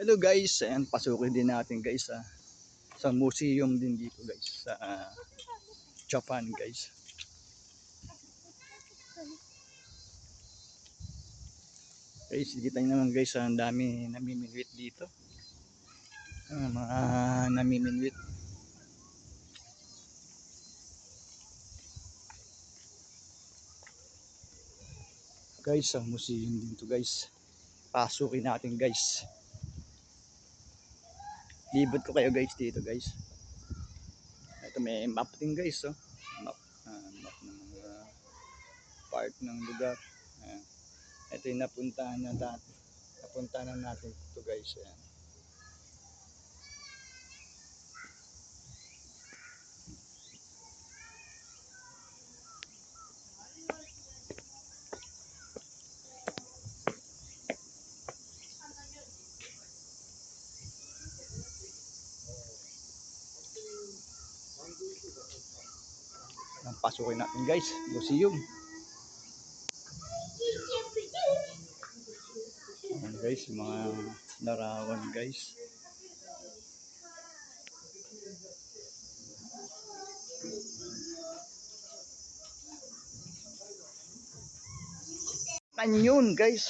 Hello guys, ayan pasukin din natin guys sa sa museum din dito guys sa ah, Japan guys. Guys, kita nyo naman guys, ang dami namiminwit dito. Ah, mga namiminwit. Guys, ang museum din to guys. Pasukin natin guys. Libot ko kayo guys dito guys. Ito may map din guys oh. Map, ah, map ng mga part ng lugar. Ayan. Ito yung napuntahan na dati. Napuntahan na natin ito guys. Ayan. Ang pasukin natin guys. Museum. Ayan guys, mga larawan guys. Kanyon guys.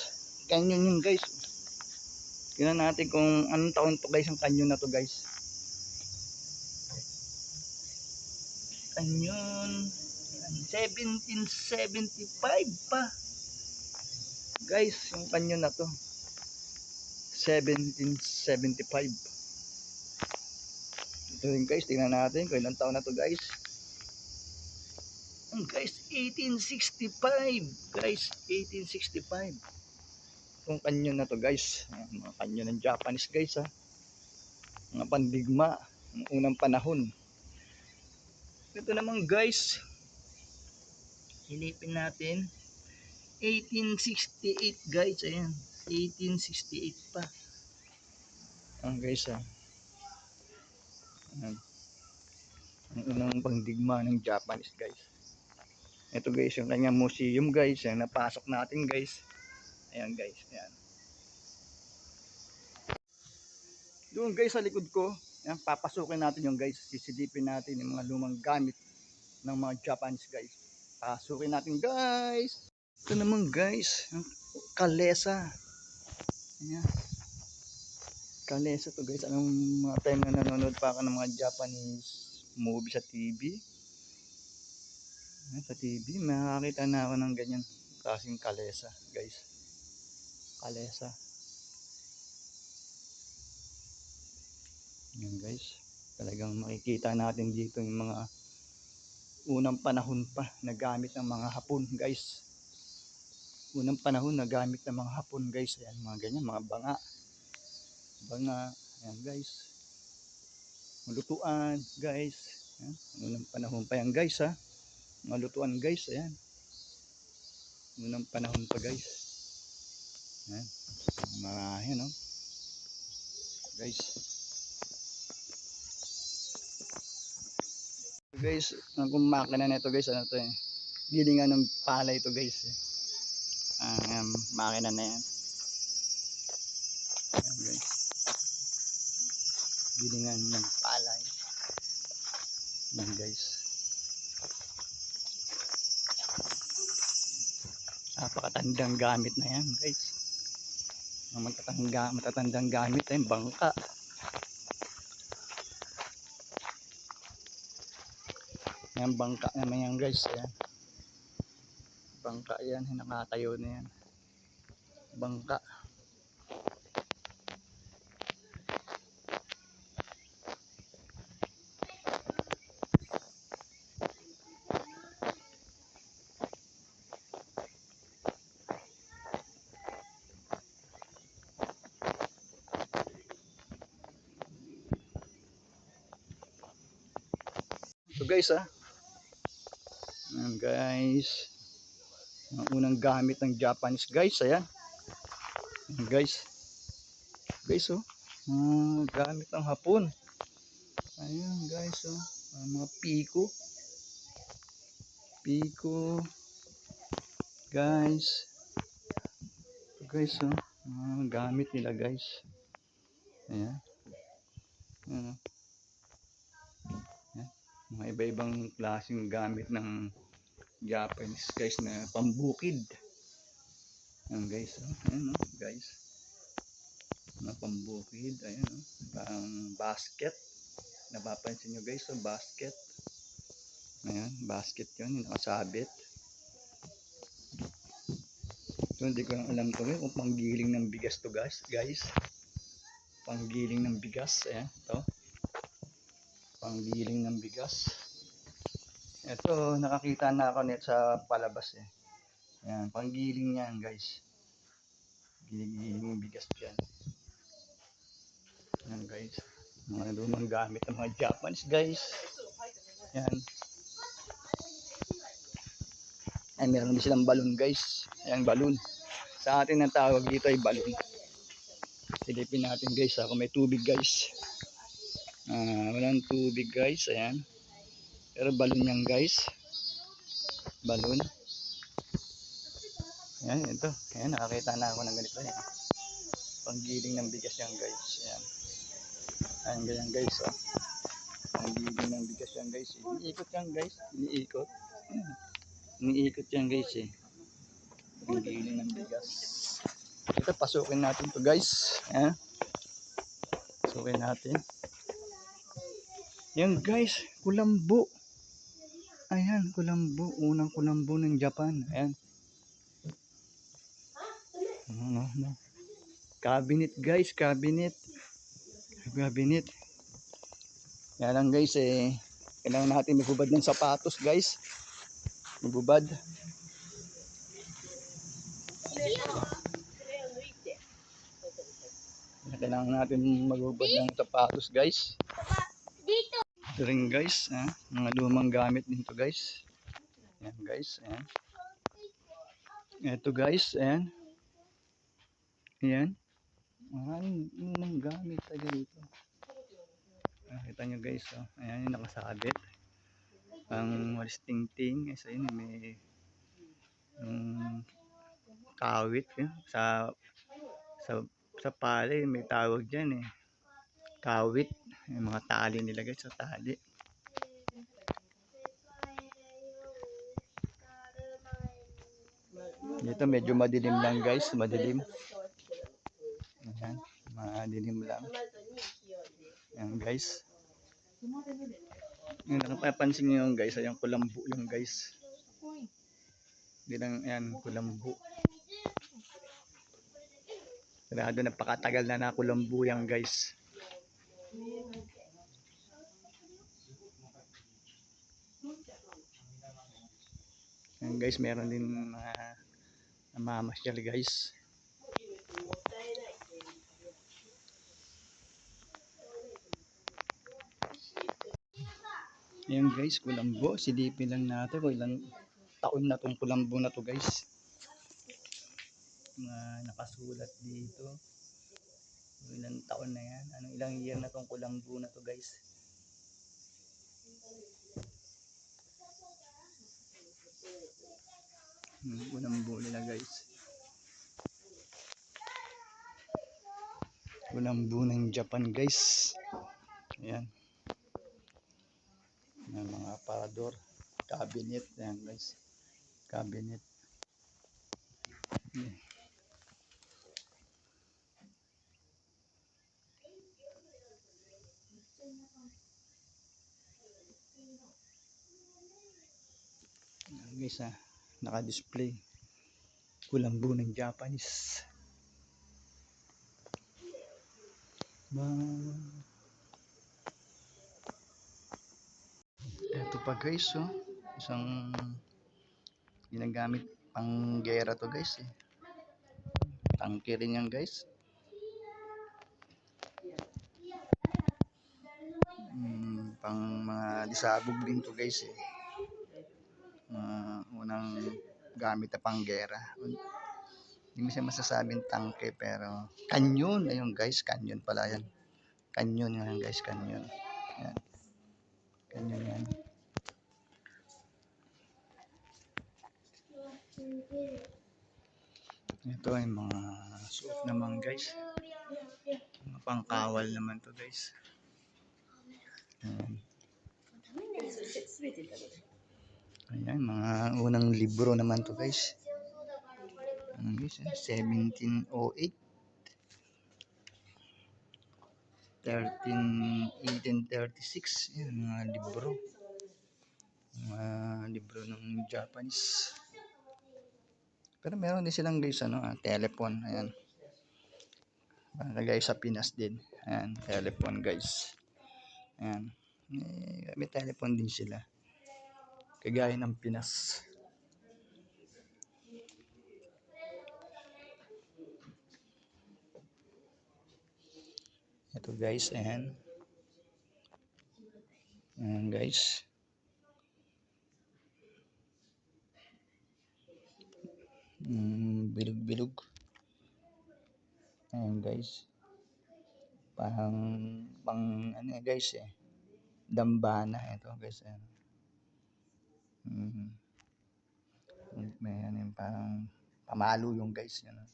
Kanyon yun guys. Tingnan natin kung anong taon to guys ang kanyon na to guys. Kanyon 1775 pa. Guys, yung kanyon na to. 1775. Ito rin guys, tingnan natin kung ilang taon na to guys. Ang guys, 1865. Guys, 1865. Itong kanyon na to guys. Mga kanyon ng Japanese guys ha. Mga pandigma. Ng unang panahon. Ito naman guys. Silipin natin. 1868 guys. Ayan. 1868 pa. Ayan guys ha. Ayan. Ang unang pangdigma ng Japanese guys. Ito guys yung kanyang museum guys. Yung napasok natin guys. Ayan guys. Ayan. Doon guys sa likod ko. Ayan, papasukin natin yung guys. Sisilipin natin yung mga lumang gamit ng mga Japanese guys. Pasukin natin guys. Ito naman guys. Ang kalesa. Ayan. Kalesa to guys. Anong mga time na nanonood pa ako ng mga Japanese movie sa TV. Ayan, sa TV. Makakita na ako ng ganyan klaseng kalesa guys. Kalesa. Yan guys. Talagang makikita natin dito yung mga unang panahon pa na gamit ng mga Hapon guys. Unang panahon na gamit ng mga Hapon guys. Ayan mga ganyan, mga banga. Banga. Ayan guys. Malutuan guys. Ayan. Unang panahon pa yan guys ha. Malutuan guys. Ayan. Unang panahon pa guys. Ayan. Marami no. Guys. Guys, ang kung makina na ito guys, ano to eh. Gilingan ng palay ito guys. Eh. Ah, ayan, makina na yan. Ayan guys. Gilingan ng palay. Ayan guys. Napakatandang gamit na yan guys. Ang matatanda, matatandang gamit yan, bangka. Yan bangka naman yan guys. Ayan. Bangka yan. Nakatayo na yan. Bangka. So guys ah. Guys. Ang unang gamit ng Japanese guys. Ayan. Guys. Guys oh. Ah, gamit ng hapon. Ayan guys oh. Mga piko. Piko. Guys. Guys oh. Ah, gamit nila guys. Ayan. Ayan. oh. Ayan. Mga iba-ibang klaseng gamit ng Japanese guys na pambukid. Ayan guys. Oh. Ayan oh, guys. Mga pambukid. Ayan oh. Parang basket. Napapansin nyo guys, oh, basket. Ayan, basket yun, yung nakasabit. So, hindi ko alam to eh, kung panggiling ng bigas to guys, guys. Panggiling ng bigas, ayan, to. Panggiling ng bigas. Ito, nakakita na ako net sa palabas eh. Ayan, panggiling yan guys. Giling ng bigas dyan. Ayan guys. Mga lumang gamit ng mga Japanese guys. Ayan. Ay, meron din silang balon guys. Ayan, balon. Sa atin ang tawag dito ay balon. Silipin natin guys ha, kung may tubig guys. Ah, walang tubig guys. Ayan. Pero balon yan guys. Balon. Ayan, ito. Ayan, nakakita na ako ng ganito. Ayan. Panggiling ng bigas yan guys. Ayan. Ayan ganyan guys. Oh. Panggiling ng bigas yan guys. eh. Iniikot yan guys. Iniikot. Iniikot yan guys eh. Panggiling ng bigas. Ito, pasukin natin to guys. Ayan. Pasukin natin. Yan guys, kulambo. Ayan, kulambo. Unang kulambo ng Japan. Ayan. Ano, ano. Cabinet guys, cabinet. Cabinet. Yan lang guys eh. Kailangan natin magbubad ng sapatos guys. Magbubad. Kailangan natin magbubad ng sapatos guys. Rin guys, ah, mga lumang gamit dito guys. Ayan guys, ayan. Ito guys, ayan. Ayan. Maraming lumang gamit tayo dito. Nakita nyo guys, oh. ayan yung nakasabit. Ang walis ting-ting. Eh, sa yun, may yung kawit yun. Sa, sa, sa pali, may tawag dyan eh. Kawit. Yung mga tali nila guys, sa tali. Dito medyo madilim lang guys, madilim. Ayan, madilim lang. Ayan guys. Yung napapansin nyo yung guys, ayan kulambu yung guys. Hindi lang, ayan, kulambu. Sarado napakatagal na na kulambu yan guys. Ayan guys, meron din mga namamasyal guys. Ayan guys, kulambo. Silipin lang natin kung ilang taon na tong kulambo na to guys. Mga nakasulat dito. Ilang taon na yan. Anong ilang year na tong kulambo na to guys. Hmm, kulambo nila guys. Kulambo ng Japan guys. Ayan. Yan, mga aparador. Cabinet. Ayan guys. Cabinet. Ayan. Guys ha. Naka-display. Kulambo ng Japanese. Ba Ito pa guys, oh. Isang ginagamit pang gera to guys eh. Tangke rin yan guys. Mm, pang mga disabog din to guys eh. Unang gamit na pang gera. Hindi mo siya masasabing tangke pero kanyon. Ayun guys, kanyon pala yan. Kanyon yan guys, kanyon. Yan. Kanyon yan. Ito ay mga suot naman guys. Mga Pangkawal naman to guys. Ayan. Ayan, mga unang libro naman to guys. Ano guys, eh, 1708. 13, 1836. Yan, mga libro. Mga libro ng Japanese. Pero meron din silang guys, ano, ah, telephone. Ayan. Para guys sa Pinas din. Ayan, telephone guys. Ayan. Eh, may telephone din sila. Kagaya ng Pinas. Ito guys, ayan. Ayan guys. Mm, bilog-bilog. Ayan guys. Parang pang ano guys eh. Dambana ito guys. Ayan. Mm. May ano yung parang pamalo yung guys. Yan. ah.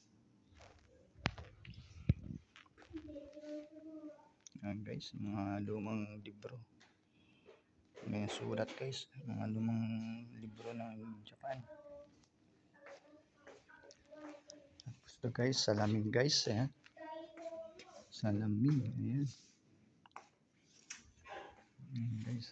Ayan guys, mga lumang libro. May sulat guys, mga lumang libro ng Japan. Tapos ito guys, salamin guys. Ayan. Salamin, ayan. Ayan guys.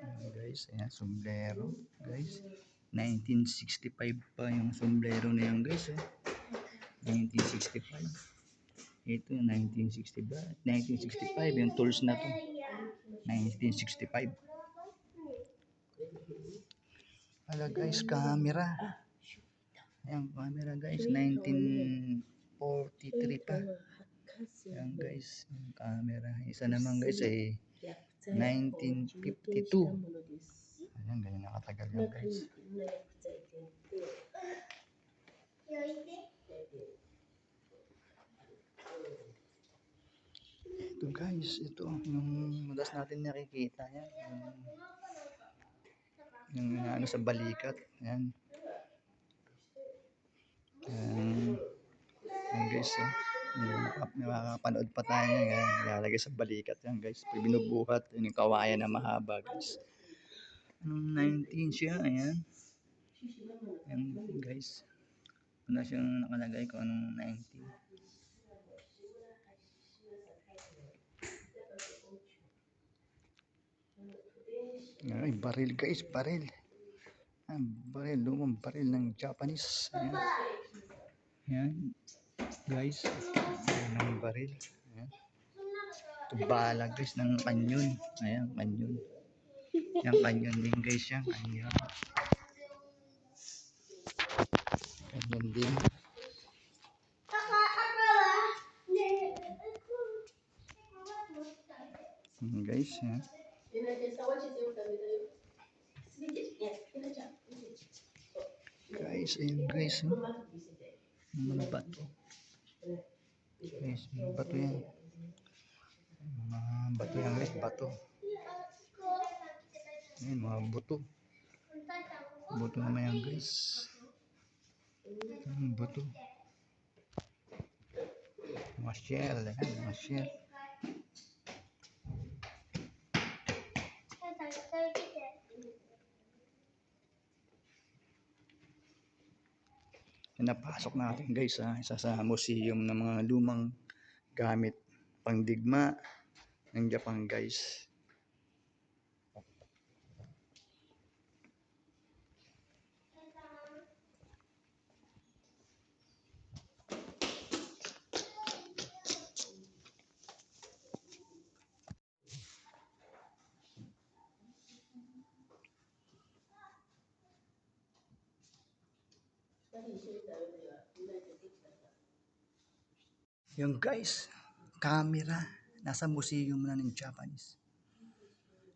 Ayan guys, ayan, sombrero, guys. 1965 pa yung sombrero na yan guys, eh. 1965. Ito, 1965. 1965, yung tools na to. 1965. Hala guys, camera. Ayan, camera guys, 1943 pa. Ayan guys, yung camera. Isa naman guys ay 1952. Ayan, ganyan nakatagal yan guys. Ito guys, ito yung madalas natin nakikita yan. Yung, yung ano sa balikat. Yan. Yan. Yan guys, oh. Nakakapanood pa tayo yan. Nilalagay sa balikat yan guys. Pag binubuhat, yun yung kawayan na mahaba guys. Anong 19 siya? Ayan. Ayan guys. Wala siyang nakalagay kung anong 19. Ay, baril guys, baril. Ang baril, lumang baril ng Japanese. Ayan. Ayan. Guys, ayan ang baril. Ayan. Ito bala guys ng kanyon. Ayan, kanyon. Yan, kanyon din guys yan. Kanyon. Kanyon din. Ayan, guys, ayan. Guys, ayun guys. Yung Mga bato. Guys, mga bato yan. Mga bato yan guys, bato. Ayan, mga buto. Buto naman yan guys. Ayan, buto. Mga shell, ayan, mga shell. Pinapasok natin guys ha, isa sa museum ng mga lumang gamit pangdigma ng Japan guys. Yung guys, camera, nasa museum na ng Japanese.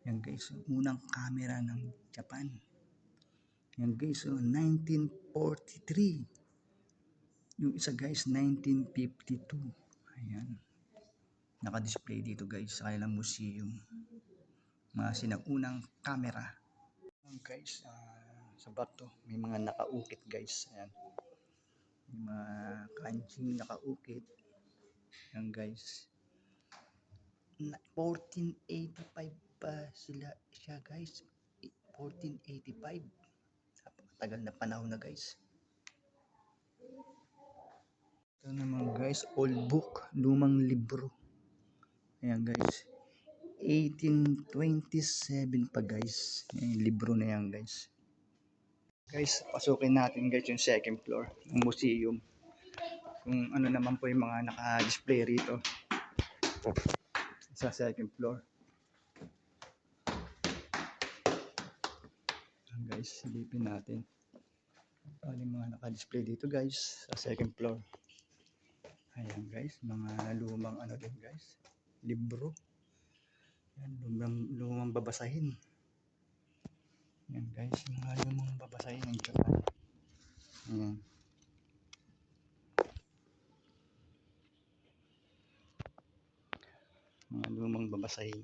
Yan guys, unang camera ng Japan. Yan guys, so 1943. Yung isa guys, 1952. Ayan. naka-display dito guys sa kanilang museum. Mga sinaunang camera. Ayan, guys, ah, sa bato may mga nakaukit guys. Ayan. May mga kanjing nakaukit. Ayan guys. Na- 1485 pa sila siya guys. 1485. Napakatagal na panahon na guys. Ito naman guys, old book, lumang libro. Ayan guys. 1827 pa guys. Yung libro na yan guys. Guys, pasukin natin guys yung second floor ng museum. Kung ano naman po yung mga naka-display rito. Sa second floor. Guys, silipin natin. Ano yung mga naka-display dito guys sa second floor. Ayan guys, mga lumang ano din guys. Libro. Ayan, lumang, lumang babasahin. Ayan guys, mga lumang babasahin ng Japan. Ayan. Mga lumang babasahin.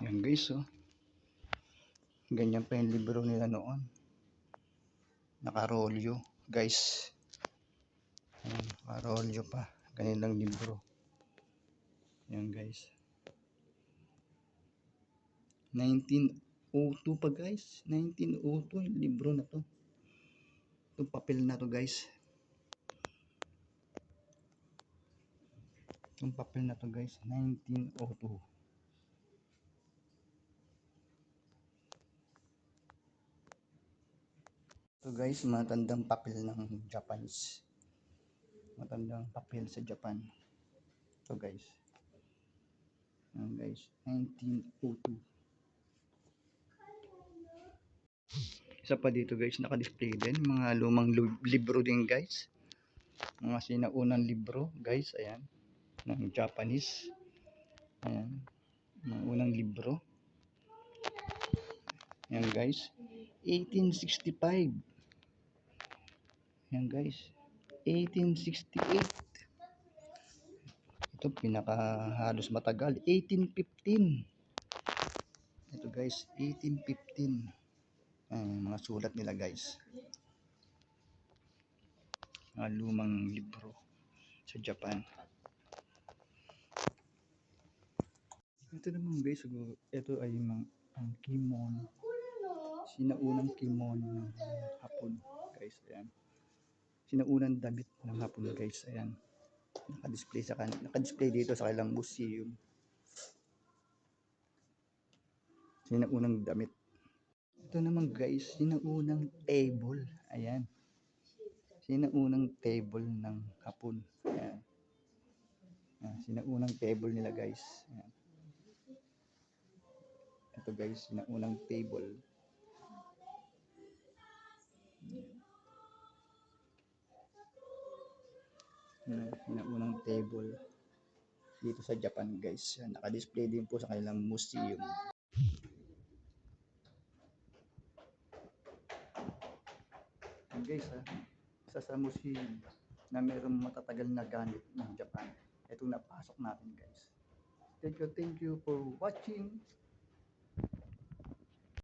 Ayan guys, oh. Ganyan pa yung libro nila noon. Nakarolyo, guys. Ayan, nakarolyo pa. Kanilang libro. Ayan guys. 1902 pa guys. 1902 yung libro na to. Itong papel na to guys. Itong papel na to guys. 1902. Ito guys, matandang papel ng Japanese. Matandang papel sa Japan. Ito guys. Ayan guys, 1902. Isa pa dito guys, naka-display din. Mga lumang lu- libro din guys. Mga sinaunang libro guys, ayan. Ng Japanese. Ayan. Mga unang libro. Ayan guys. 1865. Ayan guys. 1868. Ito pinaka halos matagal. 1815. Ito guys, 1815. Ayan, mga sulat nila guys. Mga lumang libro sa Japan. Ito naman guys, ito ay mga ang kimono. Sinaunang kimono ng Hapon guys. Ayan. Sinaunang damit ng Hapon guys. Ayan. Naka-display sa kan naka-display dito sa kanilang museum. Sinaunang damit. Ito naman guys, sinaunang table. Ayan. Sinaunang table ng Hapon. Ayan. Ayan. Sinaunang table nila guys. Ayan. Ito guys, sinaunang table. Ayan, sinaunang table dito sa Japan guys. Naka-display din po sa kanilang museum. Guys ha, isa sa museum na mayroong matatagal na gamit ng Japan. Itong napasok natin guys. Thank you, thank you for watching.